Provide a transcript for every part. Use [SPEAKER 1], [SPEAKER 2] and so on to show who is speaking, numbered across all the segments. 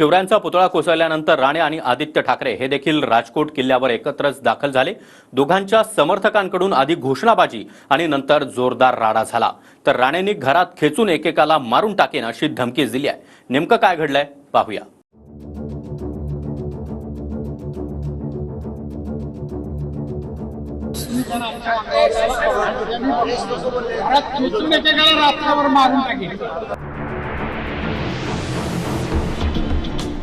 [SPEAKER 1] शिवरायांचा पुतळा कोसळल्यानंतर राणे आणि आदित्य ठाकरे हे देखील राजकोट किल्ल्यावर एकत्रच दाखल झाले. दोघांच्या समर्थकांकडून आधी घोषणाबाजी आणि नंतर जोरदार राडा झाला. तर राणेंनी घरात खेचून एकेकाला मारून टाकेन अशी धमकी दिली आहे. नेमकं काय घडलंय? पाहूया.
[SPEAKER 2] रात्रभर मारून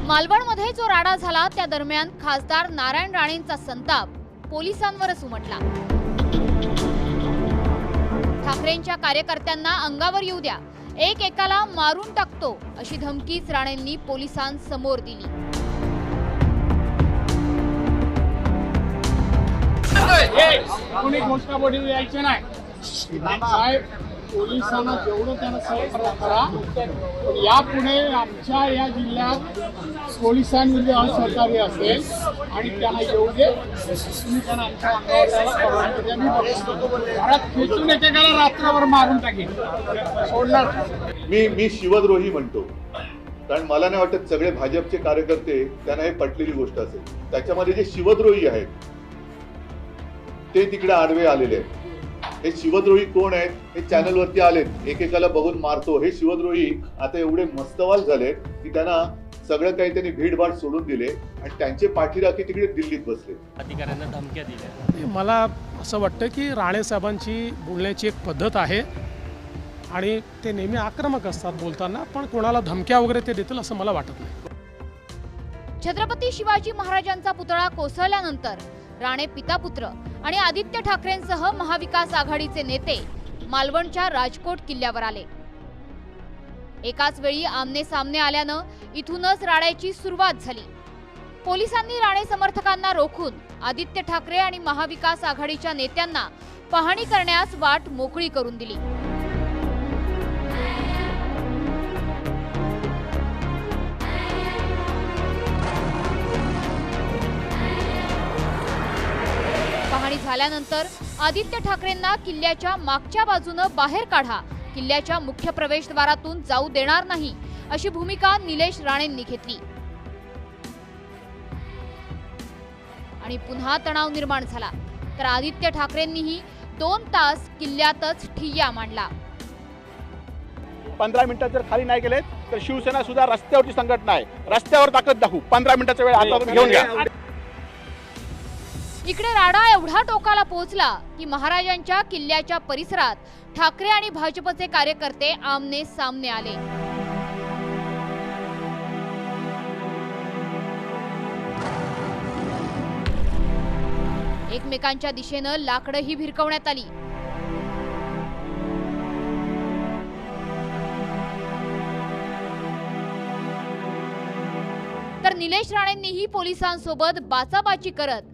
[SPEAKER 3] मालवणमध्ये जो राडा झाला त्या दरम्यान खासदार नारायण राणेंचा संताप पोलिसांवरच उमटला. ठाकरेंच्या कार्यकर्त्यांना अंगावर येऊ द्या. एक एकाला मारून टाकतो अशी धमकीच राणेंनी पोलिसांसमोर दिली.
[SPEAKER 2] घोषणा नाही? पोलिसांना जेवढं त्यांना सहकार्य करा. यापुढे आमच्या या जिल्ह्यात पोलिसांमध्ये असहकार्य असेल आणि त्यांना येऊ दे. तुम्ही त्यांना आमच्या अंगावर त्याला खेचून एकेकाला रात्रभर मारून टाकेल सोडणार
[SPEAKER 4] मी मी शिवद्रोही म्हणतो. कारण मला नाही वाटत सगळे भाजपचे कार्यकर्ते त्यांना हे पटलेली गोष्ट असेल. त्याच्यामध्ये जे शिवद्रोही आहेत ते तिकडे आडवे आलेले आहेत. हे शिवद्रोही कोण आहेत हे चॅनलवरती आलेत. एकेकाला बघून मारतो. हे शिवद्रोही आता एवढे मस्तवाल झालेत की त्यांना सगळं काही त्यांनी भीडभाड सोडून दिले आणि त्यांचे पाठीराखी तिकडे दिल्लीत बसले.
[SPEAKER 5] अधिकाऱ्यांना धमक्या दिल्या.
[SPEAKER 6] नाही, मला असं वाटतं की राणे साहेबांची बोलण्याची एक पद्धत आहे आणि ते नेहमी आक्रमक असतात बोलताना पण कोणाला धमक्या वगैरे ते देतील असं मला वाटत नाही.
[SPEAKER 3] छत्रपती शिवाजी महाराजांचा पुतळा कोसळल्यानंतर राणे पितापुत्र आणि आदित्य ठाकरेंसह महाविकास आघाडीचे नेते मालवणच्या राजकोट किल्ल्यावर आले. एकाच वेळी आमने सामने आल्यानं इथूनच राड्याची सुरुवात झाली. पोलिसांनी राणे समर्थकांना रोखून आदित्य ठाकरे आणि महाविकास आघाडीच्या नेत्यांना पाहणी करण्यास वाट मोकळी करून दिली. झाल्यानंतर आदित्य ठाकरेंना किल्ल्याच्या मागच्या बाजूनं बाहेर काढा. किल्ल्याच्या मुख्य प्रवेशद्वारातून जाऊ देणार नाही अशी भूमिका निलेश राणेंनी घेतली. आणि पुन्हा तणाव निर्माण झाला. तर आदित्य ठाकरेंनीही दोन तास किल्ल्यातच ठिय्या मांडला.
[SPEAKER 7] पंधरा मिनिटात जर खाली नाही गेले तर शिवसेना सुद्धा रस्त्यावरची संघटना आहे. रस्त्यावर ताकद दाखवू. पंधरा मिनिटाचा वेळ हातातून घेऊन घ्या.
[SPEAKER 3] इकडे राडा एवढा टोकाला पोहोचला की महाराजांच्या किल्ल्याच्या परिसरात ठाकरे आणि भाजपचे कार्यकर्ते आमने सामने आले. एकमेकांच्या दिशेनं लाकडंही भिरकवण्यात आली. तर निलेश राणेंनीही पोलिसांसोबत बाचाबाची करत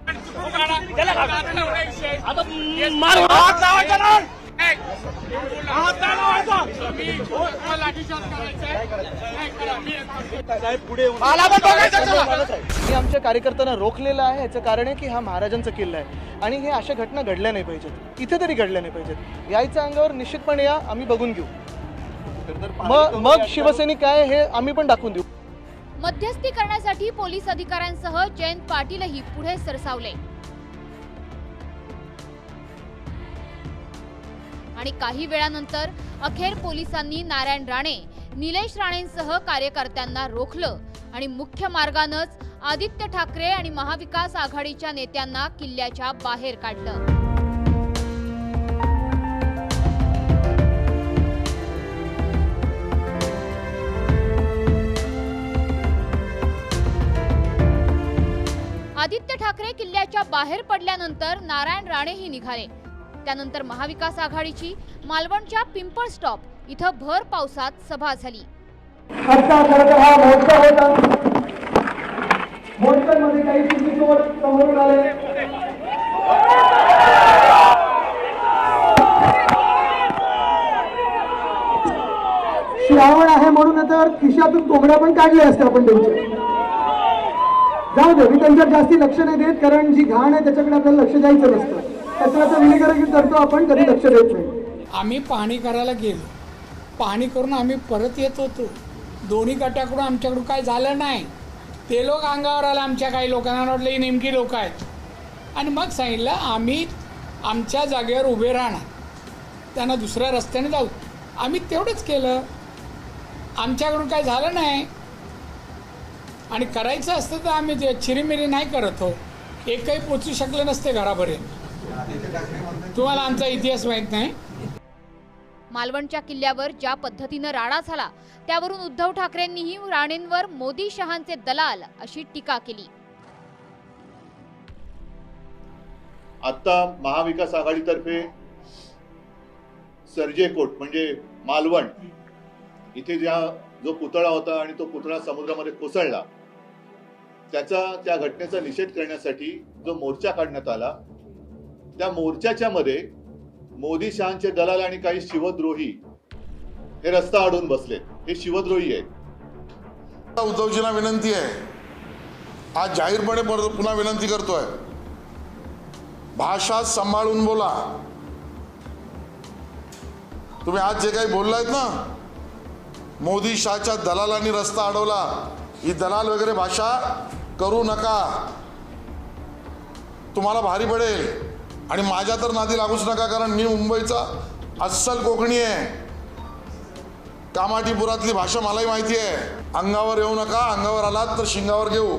[SPEAKER 8] मी आमच्या कार्यकर्त्यांना रोखलेलं आहे. याचं कारण आहे की हा महाराजांचा किल्ला आहे. आणि हे अशा घटना घडल्या नाही पाहिजेत. इथे तरी घडल्या नाही पाहिजेत. यायच्या अंगावर निश्चितपणे या आम्ही बघून घेऊ. मग मग शिवसैनिक काय हे आम्ही पण दाखवून देऊ.
[SPEAKER 3] मध्यस्थी करण्यासाठी पोलीस अधिकाऱ्यांसह जयंत पाटीलही पुढे सरसावले. आणि काही वेळानंतर अखेर पोलिसांनी नारायण राणे निलेश राणेंसह कार्यकर्त्यांना रोखलं आणि मुख्य मार्गानंच आदित्य ठाकरे आणि महाविकास आघाडीच्या नेत्यांना किल्ल्याच्या बाहेर काढलं. आदित्य ठाकरे किल्ल्याच्या बाहेर पडल्यानंतर नारायण राणेही निघाले. त्यानंतर महाविकास आघाडीची मालवणच्या पिंपळ स्टॉप इथं भर पावसात सभा झाली.
[SPEAKER 5] श्रावण आहे म्हणून तर खिशातून कोंबड्या पण काढल्या असत्या आपण त्यांच्या जाऊ दे मी त्यांच्यावर जास्ती लक्ष नाही देत कारण जी घाण आहे त्याच्याकडे आपल्याला लक्ष द्यायचं नसतं. कचऱ्याचं विलीकरण करतो आपण कधी लक्ष देत नाही.
[SPEAKER 2] आम्ही पाहणी करायला गेलो. पाहणी करून आम्ही परत येत होतो. दोन्ही गटाकडून आमच्याकडून काय झालं नाही. ते लोक अंगावर आले आमच्या काही लोकांना वाटलं ही नेमकी लोक आहेत. आणि मग सांगितलं आम्ही आमच्या जागेवर उभे राहणार. त्यांना दुसऱ्या रस्त्याने जाऊ. आम्ही तेवढंच केलं. आमच्याकडून काय झालं नाही. आणि करायचं असतं तर आम्ही चिरीमिरी नाही करत हो. एकही पोचू शकले नसते घरापर्यंत. तुम्हाला आमचा इतिहास माहीत नाही.
[SPEAKER 3] मालवणच्या किल्ल्यावर ज्या पद्धतीनं राडा झाला त्यावरून उद्धव ठाकरेंनीही राणेंवर मोदी शहांचे दलाल अशी टीका केली.
[SPEAKER 4] आता महाविकास आघाडीतर्फे सर्जे कोट म्हणजे मालवण इथे ज्या जो पुतळा होता आणि तो पुतळा समुद्रामध्ये कोसळला त्याचा त्या घटनेचा निषेध करण्यासाठी जो मोर्चा काढण्यात आला त्या मोर्चाच्या मध्ये मोदी शहांचे दलाल आणि काही शिवद्रोही हे रस्ता अडून बसले हे शिवद्रोही आहेत.
[SPEAKER 9] उद्धवजींना विनंती आहे. आज जाहीरपणे पुन्हा विनंती करतोय. भाषा सांभाळून बोला. तुम्ही आज जे काही बोललायत ना मोदी शहाच्या दलालांनी रस्ता अडवला. ही दलाल वगैरे भाषा करू नका. तुम्हाला भारी पडेल. आणि माझ्या तर नादी लागूच नका कारण मी मुंबईचा अस्सल कोकणी आहे. कामाटीपुरातली भाषा मलाही माहिती आहे. अंगावर येऊ नका अंगावर आलात तर शिंगावर घेऊ.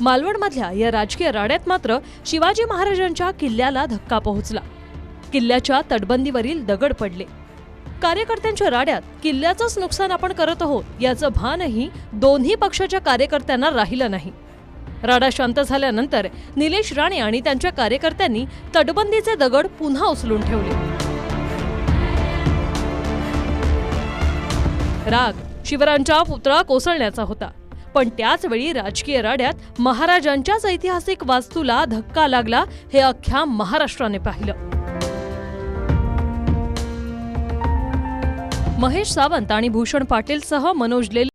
[SPEAKER 10] मालवणमधल्या या राजकीय राड्यात मात्र शिवाजी महाराजांच्या किल्ल्याला धक्का पोहोचला. किल्ल्याच्या तटबंदीवरील दगड पडले. कार्यकर्त्यांच्या राड्यात किल्ल्याचंच नुकसान आपण करत आहोत याचं भानही दोन्ही पक्षाच्या कार्यकर्त्यांना राहिलं नाही. राडा शांत झाल्यानंतर निलेश राणे आणि त्यांच्या कार्यकर्त्यांनी तटबंदीचे दगड पुन्हा उचलून ठेवले. राग शिवरायांच्या पुतळा कोसळण्याचा होता. पण त्याचवेळी राजकीय राड्यात महाराजांच्याच ऐतिहासिक वास्तूला धक्का लागला हे अख्ख्या महाराष्ट्राने पाहिलं. महेश सावंत आणि भूषण पाटीलसह मनोज लेले